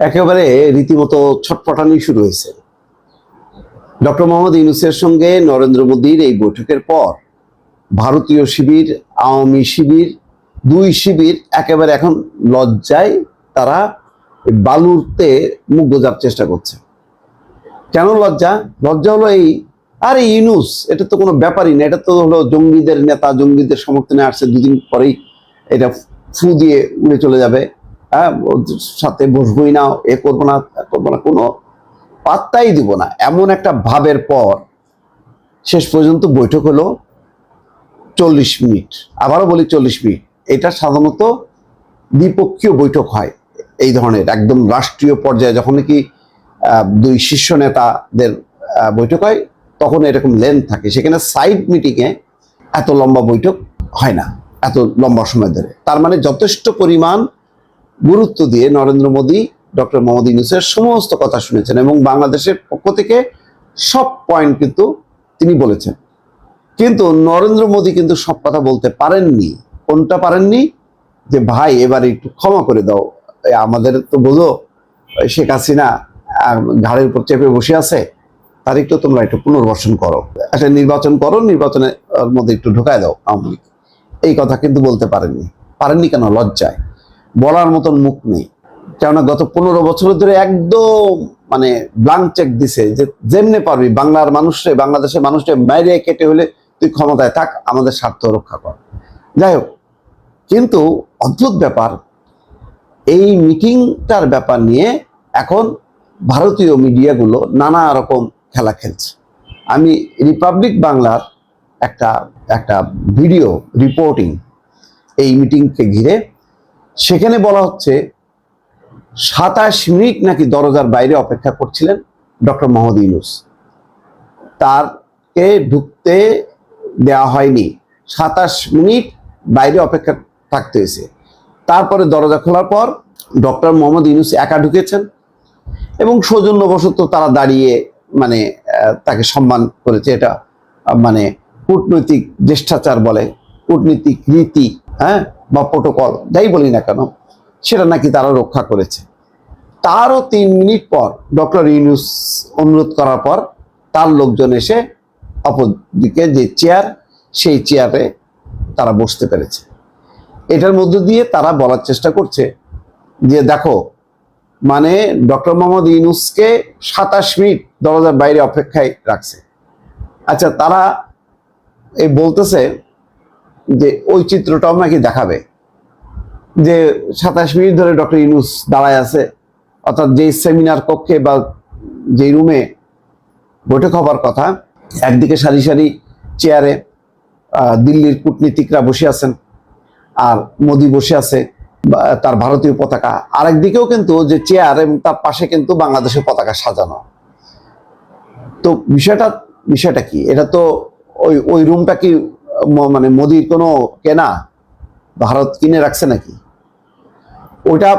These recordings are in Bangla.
একেবারে রীতিমতো ছটপটানি শুরু হয়েছে। ডক্টর মোহাম্মদ ইউনুসের সঙ্গে নরেন্দ্র মোদীর এই বৈঠকের পর ভারতীয় শিবির, আওয়ামী শিবির, দুই শিবির একেবারে এখন লজ্জায় তারা বালুতে মুখ গোজার চেষ্টা করছে। কেন লজ্জা? লজ্জা হলো এই, আরে ইউনুস, এটা তো কোনো ব্যাপারই না, এটা তো হলো জঙ্গিদের নেতা, জঙ্গিদের সমর্থনে আসছে, দুদিন পরেই এটা ফু দিয়ে উড়ে চলে যাবে। হ্যাঁ সাথে বসবই না, এ করব না করব না, কোনো পাত্তাই দিব না। এমন একটা ভাবের পর শেষ পর্যন্ত বৈঠক হলো চল্লিশ মিনিট। আবারও বলি চল্লিশ মিনিট। এটা সাধারণত দ্বিপক্ষীয় বৈঠক হয় এই ধরনের, একদম রাষ্ট্রীয় পর্যায়ে যখন কি দুই শীর্ষ নেতাদের বৈঠক হয়, তখন এরকম লেন্থ থাকে। সেখানে সাইড মিটিংয়ে এত লম্বা বৈঠক হয় না, এত লম্বা সময় ধরে। তার মানে যথেষ্ট পরিমাণ গুরুত্ব দিয়ে নরেন্দ্র মোদী, ডক্টর মোহাম্মদ ইউনুসের সমস্ত কথা শুনেছেন এবং বাংলাদেশের পক্ষ থেকে সব পয়েন্ট কিন্তু তিনি বলেছেন। কিন্তু নরেন্দ্র মোদী কিন্তু সব কথা বলতে পারেননি। কোনটা পারেননি? যে ভাই, এবার একটু ক্ষমা করে দাও। আমাদের তো বোঝো শেখ হাসিনা ঘাড়ের উপর চেপে বসে আছে, তার একটু তোমরা একটু পুনর্বাসন করো। একটা নির্বাচন করো, নির্বাচনের মধ্যে একটু ঢুকায় দাও আওয়ামী। এই কথা কিন্তু বলতে পারেননি। পারেননি কেন? লজ্জায়। বলার মতন মুখ নেই। কেননা গত পনেরো বছর ধরে একদম মানে ব্লাঙ্ক চেক দিছে যে যেমনে পারবি বাংলার মানুষরে, বাংলাদেশের মানুষরে বাইরে কেটে হলে তুই ক্ষমতায় থাক, আমাদের স্বার্থ রক্ষা কর। যাই হোক, কিন্তু অদ্ভুত ব্যাপার, এই মিটিংটার ব্যাপার নিয়ে এখন ভারতীয় মিডিয়াগুলো নানা রকম খেলা খেলছে। আমি রিপাবলিক বাংলার একটা একটা ভিডিও রিপোর্টিং এই মিটিংকে ঘিরে সেখানে বলা হচ্ছে সাতাশ মিনিট নাকি দরজার বাইরে অপেক্ষা করছিলেন ডক্টর মোহাম্মদ ইউনুস। তারকে ঢুকতে দেওয়া হয়নি। সাতাশ মিনিট বাইরে অপেক্ষা থাকতে হয়েছে। তারপরে দরজা খোলার পর ডক্টর মোহাম্মদ ইউনুস একা ঢুকেছেন এবং সৌজন্যবশত তারা দাঁড়িয়ে মানে তাকে সম্মান করেছে। এটা মানে কূটনৈতিক জ্যেষ্ঠাচার বলে, কূটনীতিক রীতি হ্যাঁ? বা প্রোটোকল যাই বলি না কেন, সেটা নাকি তারা রক্ষা করেছে। তারও তিন মিনিট পর ডক্টর ইউনুস অনুরোধ করার পর, তার লোকজন এসে অপরদিকে যে চেয়ার সেই চেয়ারে তারা বসতে পেরেছে। এটার মধ্য দিয়ে তারা বলার চেষ্টা করছে যে, দেখো মানে ডক্টর মোহাম্মদ ইউনুসকে সাতাশ মিনিট দরজার বাইরে অপেক্ষায় রাখছে। আচ্ছা তারা এই বলতেছে যে ওই চিত্রটাও নাকি দেখাবে। যে সাতাশ মিনিট ধরে ডক্টর ইউনুস দাঁড়ায় আছে, অর্থাৎ যেই সেমিনার কক্ষে বা যেই রুমে বৈঠক হবার কথা, একদিকে সারি সারি চেয়ারে দিল্লির কূটনীতিকরা বসে আছেন, আর মোদি বসে আছে তার ভারতীয় পতাকা। আরেকদিকেও কিন্তু যে চেয়ার এবং তার পাশে কিন্তু বাংলাদেশের পতাকা সাজানো। তো বিষয়টা বিষয়টা কি? এটা তো ওই ওই রুমটা কি মানে মোদির কোনো কেনা ভারত কিনে রাখছে নাকি? ওটা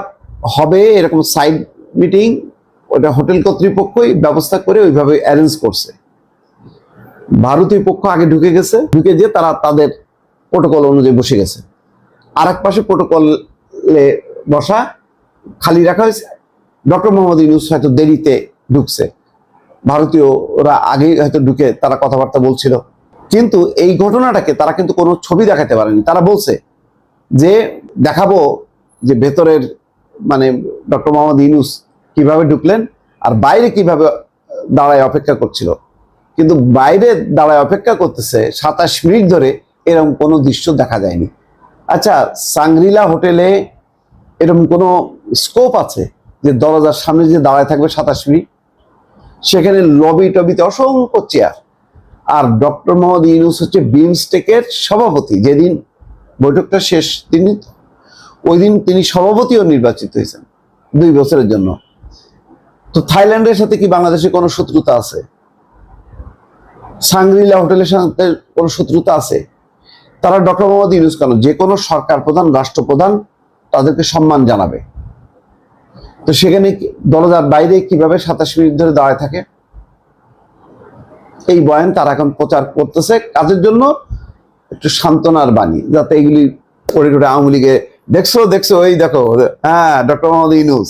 হবে এরকম সাইড মিটিং ওটা হোটেল কর্তৃপক্ষই ব্যবস্থা করে ওইভাবে অ্যারেঞ্জ করছে। ভারতীয় পক্ষ আগে ঢুকে গেছে, ঢুকে যে তারা তাদের প্রোটোকল অনুযায়ী বসে গেছে। আর এক পাশে প্রোটোকলে বসা, খালি রাখা হয়েছে। ডক্টর মোহাম্মদ ইউনুস হয়তো দেরিতে ঢুকছে। ভারতীয়রা আগেই হয়তো ঢুকে তারা কথাবার্তা বলছিল। কিন্তু এই ঘটনাটাকে তারা কিন্তু কোনো ছবি দেখাতে পারেনি। তারা বলছে যে দেখাবো যে ভেতরের মানে ডক্টর মোহাম্মদ ইউনুস কীভাবে ঢুকলেন আর বাইরে কীভাবে দাঁড়ায় অপেক্ষা করছিল। কিন্তু বাইরে দাঁড়ায় অপেক্ষা করতেছে সাতাশ মিনিট ধরে এরকম কোনো দৃশ্য দেখা যায়নি। আচ্ছা সাংরিলা হোটেলে এরকম কোনো স্কোপ আছে যে দরজার সামনে যে দাঁড়ায় থাকবে সাতাশ মিনিট? সেখানে লবি টবিতে অসংখ্য চেয়ার। আর ডক্টর মোহাম্মদ ইউনুস হচ্ছে বিমস্টেকের সভাপতি। যেদিন বৈঠকটা শেষ, তিনি ওই দিন তিনি সভাপতিও নির্বাচিত হয়েছেন, দুই বছরের জন্য। তো থাইল্যান্ডের সাথে কি বাংলাদেশের কোনো শত্রুতা আছে? সাংগ্রিলা হোটেলের সাথে কোনো শত্রুতা আছে? তারা ডক্টর মোহাম্মদ ইউনুস কেন? যে কোনো সরকার প্রধান, রাষ্ট্রপ্রধান তাদেরকে সম্মান জানাবে। তো সেখানে দরজার বাইরে কীভাবে সাতাশ মিনিট ধরে দাঁড়ায় থাকে? এই বয়ান তারা এখন প্রচার করতেছে। কাজের জন্য একটু সান্ত্বনার বাণী, যাতে এগুলি করে করে আওয়ামী লীগে, দেখছ দেখছ, এই দেখো হ্যাঁ ডক্টর মোহাম্মদ ইউনুস,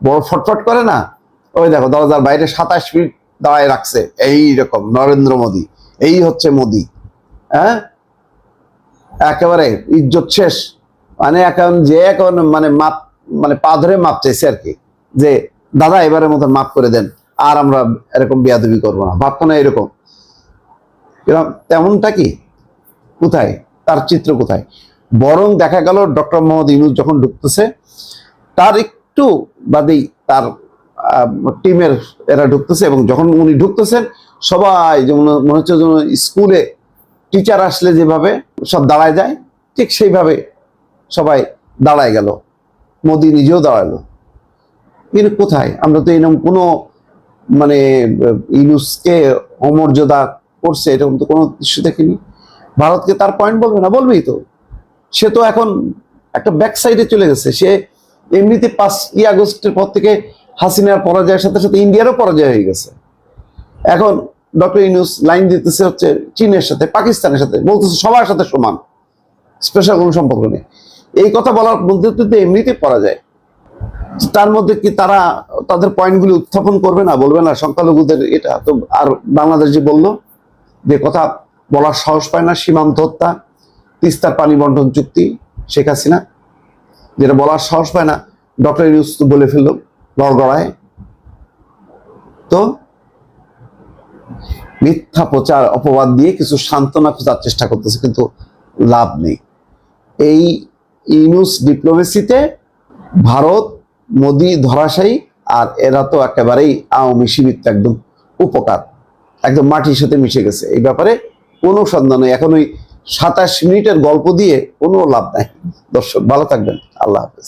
বড় ফটফট করে না? ওই দেখো, দরজার বাইরে সাতাশ মিনিট দাঁড়ায় রাখছে, এই রকম, নরেন্দ্র মোদী, এই হচ্ছে মোদী হ্যাঁ? একেবারে ইজ্জত শেষ মানে এখন যে এখন মানে মাপ মানে পা ধরে মাপ চাইছে আর কি, যে, দাদা, এবারের মতো মাপ করে দেন। আর আমরা এরকম বেয়াদবি করব না। ভাবতো না এরকম। এরকম তেমনটা কি? কোথায়? তার চিত্র কোথায়? বরং দেখা গেল ডক্টর মোহাম্মদ ইউনুস যখন ঢুকতেছে, তার একটু বাদেই তার টিমের এরা ঢুকতেছে এবং যখন উনি ঢুকতেছেন, সবাই যেমন মনে হচ্ছে যেন স্কুলে টিচার আসলে যেভাবে সব দাঁড়ায় যায়, ঠিক সেইভাবে সবাই দাঁড়ায় গেল। মোদি নিজেও দাঁড়াল। কিন্তু কোথায়? আমরা তো এরকম কোনো মানে ইউনুসকে অমর্যাদা করছে এরকম তো কোনো দৃশ্য দেখিনি। ভারতকে তার পয়েন্ট বলবে না, বলবেই তো। সে তো এখন একটা ব্যাক সাইডে চলে গেছে। সে এমনিতে পাঁচই আগস্টের পর থেকে হাসিনার পরাজয়ের সাথে সাথে ইন্ডিয়ারও পরাজয় হয়ে গেছে। এখন ডক্টর ইউনুস লাইন দিতেছে হচ্ছে চীনের সাথে, পাকিস্তানের সাথে, বলতেছে সবার সাথে সমান। স্পেশাল কোনো সম্পর্ক নেই। এই কথা বলার মধ্যে তো এমনিতেই পরাজয়। তার মধ্যে কি তারা তাদের পয়েন্টগুলি উত্থাপন করবে না, বলবে না? সংখ্যালঘুদের এটা তো আর বাংলাদেশ যে বলল, যে কথা বলার সাহস পায় না, সীমান্ত হত্যা, তিস্তার পানি বন্টন চুক্তি, শেখ হাসিনা, যেটা বলার সাহস পায় না, ডক্টর ইউনুস তো বলে ফেলল গড়গড়ায় তো মিথ্যা প্রচার, অপবাদ দিয়ে কিছু সান্ত্বনা খোঁজার চেষ্টা করতেছে, কিন্তু লাভ নেই। এই ইউনুস ডিপ্লোমেসিতে ভারত মোদি ধরাশায়ী আর এরা তো একেবারেই আওয়ামী সীমিত একদম উপকার। একদম মাটির সাথে মিশে গেছে। এই ব্যাপারে কোনো সন্ধান নেই। এখন ওই সাতাশ মিনিটের গল্প দিয়ে কোনো লাভ নাই। দর্শক, ভালো থাকবেন। আল্লাহ হাফেজ।